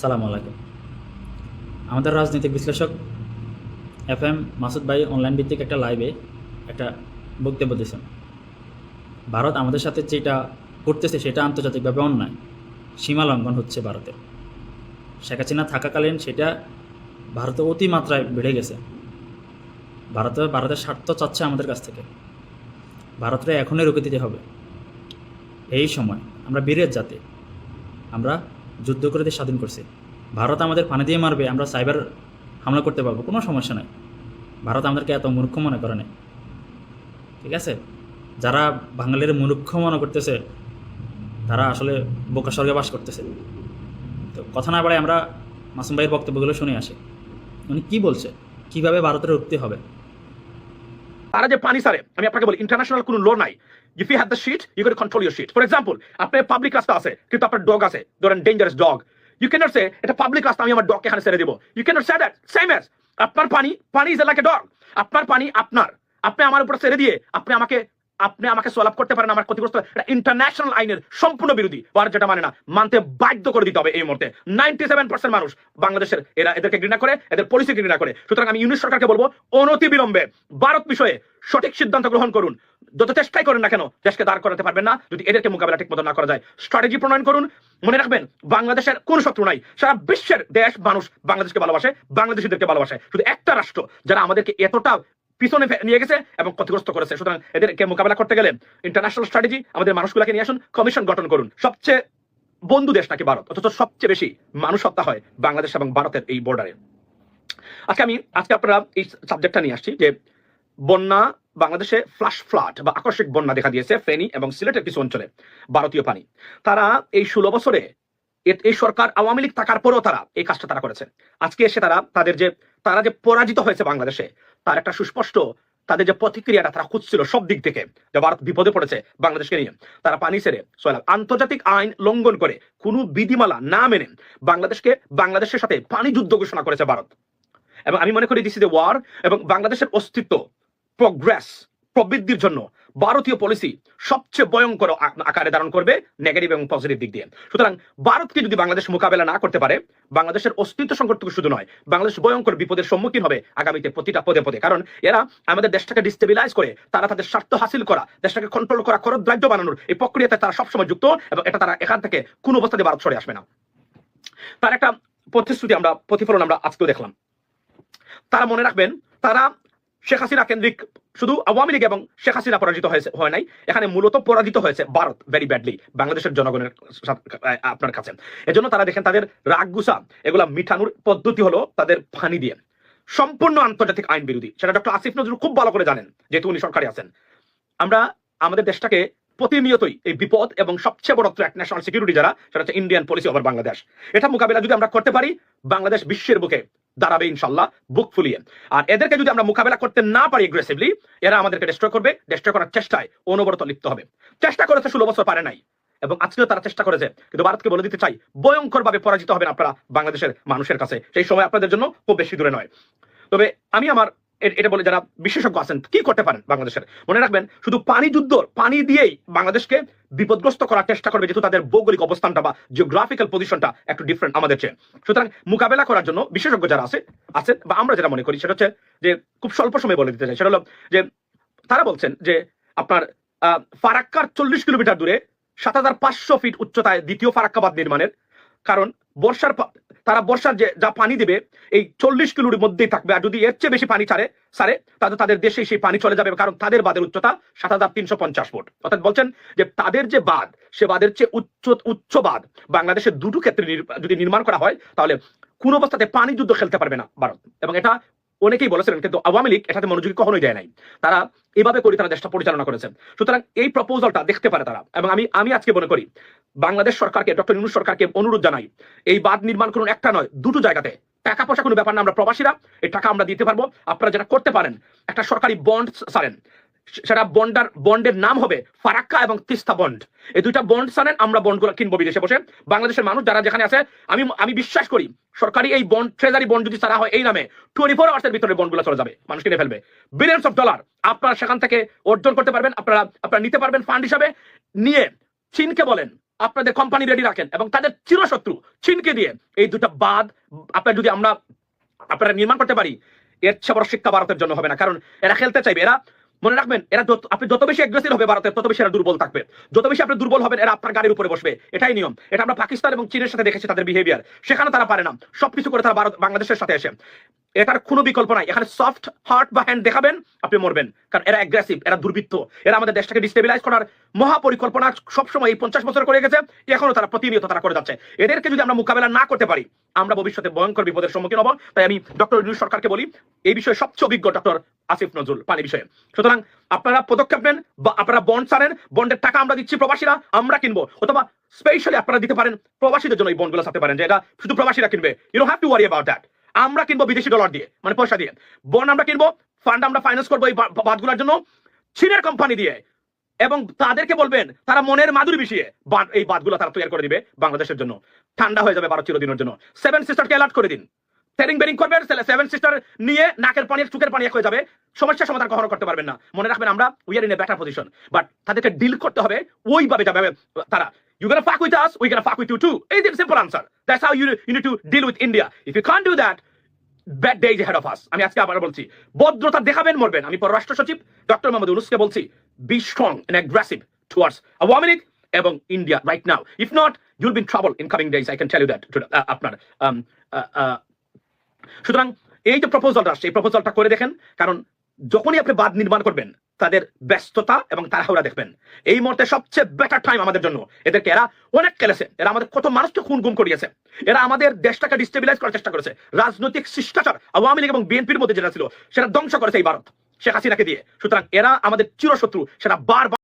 সালাম আলাইকুম। আমাদের রাজনৈতিক বিশ্লেষক এফ এম মাসুদ ভাই অনলাইন ভিত্তিক একটা লাইভে একটা বক্তব্য দিয়েছেন। ভারত আমাদের সাথে যেটা করতেছে সেটা আন্তর্জাতিকভাবে অন্যায়, সীমা লঙ্ঘন হচ্ছে ভারতে। শেখ হাসিনা থাকাকালীন সেটা ভারতে অতিমাত্রায় বেড়ে গেছে। ভারতে ভারতের স্বার্থ চাচ্ছে আমাদের কাছ থেকে। ভারতরে এখনই রুখে দিতে হবে। এই সময় আমরা বীরের জাতি। আমরা যুদ্ধ করে দেশ স্বাধীন করছে। ভারত আমাদের পানি দিয়ে মারবে, আমরা সাইবার হামলা করতে পারব, কোনো সমস্যা নাই। ভারত আমাদেরকে এত মূর্খ মনে করে নেই ঠিক আছে? যারা বাঙালির মূর্খ মনে করতেছে, তারা আসলে বোকা স্বর্গে বাস করতেছে। তো কথা না বাড়ে আমরা মাসুম ভাইয়ের বক্তব্যগুলো শুনে আসি। উনি কী বলছে? কীভাবে ভারতের রুখতে হবে? তারা যে পানি সারে, আমি আপনাকে বলি ইন্টারন্যাশনাল কোনো লো নাই। If you have the sheet you can control your sheet for example আপনার পাবলিক রাস্তা আছে, কিন্তু আপনার ডগ আছে, ধরেন dangerous dog you can't say এটা পাবলিক রাস্তা, আমি আমার ডগকে এখানে ছেড়ে দিব। You can't say that same as আপনার পানি পানি ইজ লাইক এ ডগ আপনার পানি আপনার। আপনি আমার উপর ছেড়ে দিয়ে, আপনি আমাকে আপনি আমাকে সলাপ করতে পারেন, আমার ক্ষতিগ্রস্ত ইন্টারন্যাশনাল আইনের সম্পূর্ণ বিরোধী। ভারত যেটা মানে না, মানতে বাধ্য করে দিতে হবে এই মুহূর্তে। নাইনটি সেভেন পার্সেন্ট মানুষ বাংলাদেশের এরা এদেরকে ঘৃণা করে, এদের পলিসিকে ঘৃণা করে। সুতরাং আমি ইউনিট সরকারকে বলব, অনতি বিলম্বে ভারত বিষয়ে সঠিক সিদ্ধান্ত গ্রহণ করুন। যত চেষ্টাই করেন না কেন, দেশকে দাঁড় করাতে পারবেন না। যদি এদেরকে মোকাবেলা ঠিক মতো না করা যায় স্ট্র্যাটেজি প্রণয়ন করুন। মনে রাখবেন, বাংলাদেশের কোন শত্রু নাই। সারা বিশ্বের দেশ মানুষ বাংলাদেশকে ভালোবাসে, বাংলাদেশিদেরকে ভালোবাসে। শুধু একটা রাষ্ট্র, যারা আমাদেরকে এতটা পিছনে নিয়ে গেছে এবং ক্ষতিগ্রস্ত করেছে। সুতরাং এদেরকে মোকাবেলা করতে গেলে ইন্টারন্যাশনাল স্ট্র্যাটেজি আমাদের মানুষগুলোকে নিয়ে আসুন কমিশন গঠন করুন। সবচেয়ে বন্ধু দেশ নাকি ভারত? অথচ সবচেয়ে বেশি মানুষ হত্যা হয় বাংলাদেশ এবং ভারতের এই বর্ডারে আজকে আমি আজকে আপনারা এই সাবজেক্টটা নিয়ে আসছি যে বন্যা বাংলাদেশে ফ্লাশ ফ্লাড বা আকস্মিক বন্যা দেখা দিয়েছে ফেনী এবং সিলেটের কিছু অঞ্চলে, ভারতীয় পানি। তারা এই ষোলো বছরে এই সরকার আওয়ামী লীগ থাকার পরেও তারা এই কাজটা তারা করেছে। আজকে এসে তারা তাদের যে তারা যে পরাজিত হয়েছে বাংলাদেশে তার একটা সুস্পষ্ট তাদের যে প্রতিক্রিয়াটা তারা খুঁজছিল সব দিক থেকে, যে ভারত বিপদে পড়েছে বাংলাদেশকে নিয়ে। তারা পানি ছেড়ে সয়লাভ আন্তর্জাতিক আইন লঙ্ঘন করে কোনো বিধিমালা না মেনে বাংলাদেশকে বাংলাদেশের সাথে পানি যুদ্ধ ঘোষণা করেছে ভারত। এবং আমি মনে করি দিস ইজ এ ওয়ার এবং বাংলাদেশের অস্তিত্ব প্রগ্রেস প্রবৃদ্ধির জন্য ভারতীয় পলিসি সবচেয়ে ভয়ঙ্কর আকারে ধারণ করবে নেগেটিভ এবং পজিটিভ দিক দিয়ে। সুতরাং ভারতকে যদি বাংলাদেশ মোকাবেলা না করতে পারে, বাংলাদেশের অস্তিত্ব সংকটটুকু শুধু নয়, বাংলাদেশ ভয়ঙ্কর বিপদের সম্মুখীন হবে আগামীতে প্রতিটা পদে পদে। কারণ এরা আমাদের দেশটাকে ডিস্টেবিলাইজ করে, তারা তাদের স্বার্থ হাসিল করা, দেশটাকে কন্ট্রোল করা খরচ খরদ্রাজ্য বানানোর এই প্রক্রিয়াতে তারা সবসময় যুক্ত এবং এটা তারা এখান থেকে কোনো অবস্থাতে ভারত সরে আসবে না। তার একটা প্রতিশ্রুতি আমরা, প্রতিফলন আমরা আজকেও দেখলাম। তারা মনে রাখবেন, তারা শেখ হাসিনা কেন্দ্রিক শুধু আওয়ামী লীগ এবং শেখ হাসিনা পরাজিত হয়েছে হয় নাই। এখানে মূলত পরাজিত হয়েছে ভারত ভেরি ব্যাডলি বাংলাদেশের জনগণের আপনার কাছে। এজন্য তারা দেখেন তাদের রাগ গুসা এগুলা মিঠানোর পদ্ধতি হলো তাদের ফানি দিয়ে। সম্পূর্ণ আন্তর্জাতিক আইন বিরোধী। সেটা ডক্টর আসিফ নজরুল খুব ভালো করে জানেন, যেহেতু উনি সরকারে আছেন। আমরা আমাদের দেশটাকে প্রতিনিয়তই এই বিপদ এবং সবচেয়ে বড় থ্রেট ন্যাশনাল সিকিউরিটি যারা, সেটা হচ্ছে ইন্ডিয়ান পলিসি ওভার বাংলাদেশ এটা মোকাবিলা যদি আমরা করতে পারি, বাংলাদেশ বিশ্বের বুকে দাঁড়াবে ইনশাল্লাহ বুক ফুলিয়ে। আর এদেরকে যদি আমরা মোকাবেলা করতে না পারি এগ্রেসিভলি এরা আমাদেরকে ডিস্ট্রয় করবে ডিস্ট্রয় করার চেষ্টায় অনবরত লিপ্ত হবে। চেষ্টা করেছে ষোলো বছর পারে নাই। এবং আজকেও তারা চেষ্টা করেছে, কিন্তু ভারতকে বলে দিতে চাই ভয়ঙ্কর ভাবে পরাজিত হবেন আপনারা বাংলাদেশের মানুষের কাছে। সেই সময় আপনাদের জন্য খুব বেশি দূরে নয়। তবে আমি আমার এটা বলে যারা বিশেষজ্ঞ আছেন, কি করতে পারেন বাংলাদেশের? মনে রাখবেন, শুধু পানি যুদ্ধ পানি দিয়েই বাংলাদেশকে বিপদগ্রস্ত করার চেষ্টা করবে, যেহেতু তাদের ভৌগোলিক অবস্থানটা বা জিওগ্রাফিক্যাল পজিশনটা একটু ডিফারেন্ট আমাদের চেয়ে। সুতরাং মোকাবেলা করার জন্য বিশেষজ্ঞ যারা আছে আছেন বা আমরা যেটা মনে করি, সেটা হচ্ছে যে খুব স্বল্প সময় বলে দিতে চাই। সেটা হলো যে তারা বলছেন যে আপনার ফারাক্কার চল্লিশ কিলোমিটার দূরে সাত হাজার পাঁচশো ফিট উচ্চতায় দ্বিতীয় ফারাক্কাবাদ নির্মাণের কারণ বর্ষার তারা বর্ষার যে, যা পানি দেবে, এই চল্লিশ কিলোর মধ্যেই থাকবে। আর যদি এর চেয়ে বেশি পানি ছাড়ে সারে তাহলে তাদের দেশে সেই পানি চলে যাবে। কারণ তাদের বাদের উচ্চতা সাত হাজার তিনশো পঞ্চাশ ফুট। অর্থাৎ বলছেন যে, তাদের যে বাদ সে বাদের চেয়ে উচ্চ উচ্চ বাদ বাংলাদেশের দুটো ক্ষেত্রে যদি নির্মাণ করা হয়, তাহলে কোন অবস্থাতে পানি যুদ্ধ খেলতে পারবে না ভারত। এবং এটা অনেকেই বলেছিলেন, কিন্তু আওয়ামী লীগ এটাতে মনোযোগী কখনোই দেয় নাই। তারা এভাবে করে তারা দেশটা পরিচালনা করেছেন সুতরাং এই প্রপোজালটা দেখতে পারে তারা। এবং আমি আমি আজকে মনে করি, বাংলাদেশ সরকারকে, ডক্টর ইউনুস সরকারকে অনুরোধ জানাই, এই বাদ নির্মাণ করুন একটা নয়, দুটো জায়গাতে। টাকা পয়সা কোনো ব্যাপার না, আমরা প্রবাসীরা, এই টাকা আমরা দিতে পারব। আপনারা যেটা করতে পারেন, একটা সরকারি বন্ড সারেন সেটা বন্ডার, বন্ডের নাম হবে ফারাক্কা এবং তিস্তা বন্ড। এই দুইটা বন্ড সারেন আমরা বন্ডগুলো কিনবো বিদেশে বসে। বাংলাদেশের মানুষ যারা যেখানে আছে, আমি আমি বিশ্বাস করি, সরকারি এই বন্ড ট্রেজারি বন্ড যদি তারা হয় এই নামে টোয়েন্টি ফোর আওয়ার্সের ভিতরে বন্ডগুলো চলে যাবে, মানুষ কিনে ফেলবে। বিলিয়ন্স অফ ডলার আপনারা সেখান থেকে অর্জন করতে পারবেন, আপনারা আপনারা নিতে পারবেন ফান্ড হিসাবে। নিয়ে চীনকে বলেন, আপনাদের কোম্পানি রেডি রাখেন এবং তাদের চিরশত্রু চীনকে দিয়ে এই দুটা বাদ, আপনার যদি আমরা, আপনারা নির্মাণ করতে পারি, এর বড় শিক্ষা ভারতের জন্য হবে না। কারণ এরা খেলতে চাইবে, এরা মনে রাখবেন, এরা আপনি যত বেশি অ্যাগ্রেসিভ হবে ভারতের, তত বেশি এরা দুর্বল থাকবে। যত বেশি আপনি দুর্বল হবেন, এরা আপনার গাড়ির উপরে বসবে। এটাই নিয়ম। এটা আমরা পাকিস্তান এবং চীনের সাথে দেখেছি তাদের বিহেভিয়ার সেখানে তারা পারে না। সবকিছু করে তারা ভারত, বাংলাদেশের সাথে এসে এটার কোনো বিকল্প নাই। এখানে সফট হার্ট বা হ্যান্ড দেখাবেন, আপনি মরবেন। কারণ এরা অ্যাগ্রেসিভ এরা দুর্বৃত্ত। এরা আমাদের দেশটাকে ডিস্টেবিলাইজ করার মহাপরিকল্পনা সবসময় এই পঞ্চাশ বছর করে গেছে। এখনও তারা প্রতিনিয়ত তারা করে যাচ্ছে। এদেরকে যদি আমরা মোকাবেলা না করতে পারি, আমরা ভবিষ্যতে ভয়ঙ্কর বিপদের সম্মুখীন হব। তাই আমি ডক্টর ইউনুস সরকারকে বলি, এই বিষয়ে সবচেয়ে অভিজ্ঞ ডক্টর আসিফ নজরুল পানি বিষয়ে। সুতরাং আপনারা পদক্ষেপ নেন বা আপনারা বন্ড ছাড়েন বন্ডের টাকা আমরা দিচ্ছি প্রবাসীরা, আমরা কিনবো। অথবা স্পেশালি আপনারা দিতে পারেন প্রবাসীদের জন্য এই বন্ডগুলো ছাড়তে পারেন, যে এটা শুধু প্রবাসীরা কিনবে। You have to worry about that আমরা কিনবো বিদেশি ডলার দিয়ে মানে পয়সা দিয়ে। বন্ড আমরা কিনবো ফান্ড আমরা ফাইন্যান্স করব এই বা- বাঁধগুলোর জন্য চীনের কোম্পানি দিয়ে। এবং তাদেরকে বলবেন, তারা মনের মাধুরী মিশিয়ে এই বাঁধগুলো তারা তৈরি করে দিবে বাংলাদেশের জন্য। ঠান্ডা হয়ে যাবে ভারত চিরদিনের জন্য। সেভেন সিস্টারকে অ্যালার্ট করে দিন। বেরিং করবেন সেভেন সিস্টার নিয়ে নাকের পানি চুকের পানি এক হয়ে যাবে। সমস্যার সমাধান কখনো করতে পারবেন না। মনে রাখবেন আমরা we are in a better position but তাদেরকে ডিল করতে হবে ওইভাবে যাবে তারা। Bad days ahead of us আমি আজকে আবার বলছি ভদ্রতা দেখাবেন মরবেন। আমি পররাষ্ট্র সচিব ডক্টর মোহাম্মদ ইউনুসকে বলছি be strong and aggressive towards Awami League এবং India right now if not you'll be in trouble in coming days I can tell you that আপনার um, uh, uh, সুতরাং এই যে প্রপোজালটা আসছে এই প্রপোজালটা করে দেখেন কারণ যখনই আপনি বাদ নির্মাণ করবেন তাদের ব্যস্ততা এবং তাড়াহুড়া দেখবেন। এই মুহূর্তে সবচেয়ে বেটার টাইম আমাদের জন্য। এদেরকে এরা অনেক খেলেছে। এরা আমাদের কত মানুষকে খুন গুম করিয়েছে। এরা আমাদের দেশটাকে ডিস্টেবিলাইজ করার চেষ্টা করেছে। রাজনৈতিক শিষ্টাচার আওয়ামী লীগ এবং বিএনপির মধ্যে যেটা ছিল, সেটা ধ্বংস করেছে এই ভারত শেখ হাসিনাকে দিয়ে। সুতরাং এরা আমাদের চিরশত্রু। সেটা বারবার